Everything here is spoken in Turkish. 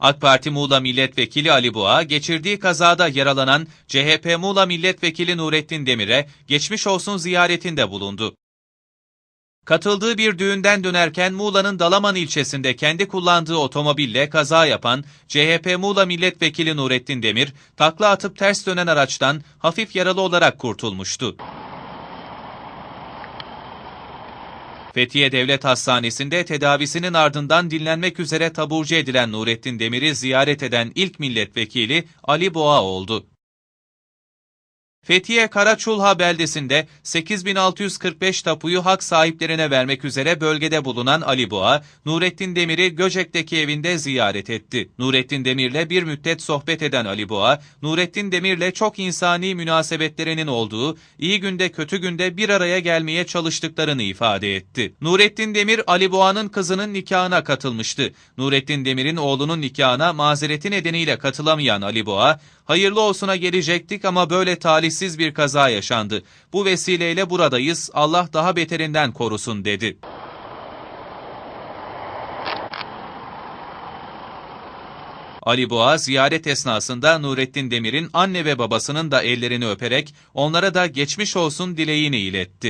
AK Parti Muğla Milletvekili Ali Boğa, geçirdiği kazada yaralanan CHP Muğla Milletvekili Nurettin Demir'e geçmiş olsun ziyaretinde bulundu. Katıldığı bir düğünden dönerken Muğla'nın Dalaman ilçesinde kendi kullandığı otomobille kaza yapan CHP Muğla Milletvekili Nurettin Demir, takla atıp ters dönen araçtan hafif yaralı olarak kurtulmuştu. Fethiye Devlet Hastanesi'nde tedavisinin ardından dinlenmek üzere taburcu edilen Nurettin Demir'i ziyaret eden ilk milletvekili Ali Boğa oldu. Fethiye Karaçulha beldesinde 8645 tapuyu hak sahiplerine vermek üzere bölgede bulunan Ali Boğa, Nurettin Demir'i Göcek'teki evinde ziyaret etti. Nurettin Demir'le bir müddet sohbet eden Ali Boğa, Nurettin Demir'le çok insani münasebetlerinin olduğu, iyi günde kötü günde bir araya gelmeye çalıştıklarını ifade etti. Nurettin Demir, Ali Boğa'nın kızının nikahına katılmıştı. Nurettin Demir'in oğlunun nikahına mazereti nedeniyle katılamayan Ali Boğa, hayırlı olsuna gelecektik ama böyle talihsiz bir kaza yaşandı. Bu vesileyle buradayız, Allah daha beterinden korusun dedi. Ali Boğa ziyaret esnasında Nurettin Demir'in anne ve babasının da ellerini öperek onlara da geçmiş olsun dileğini iletti.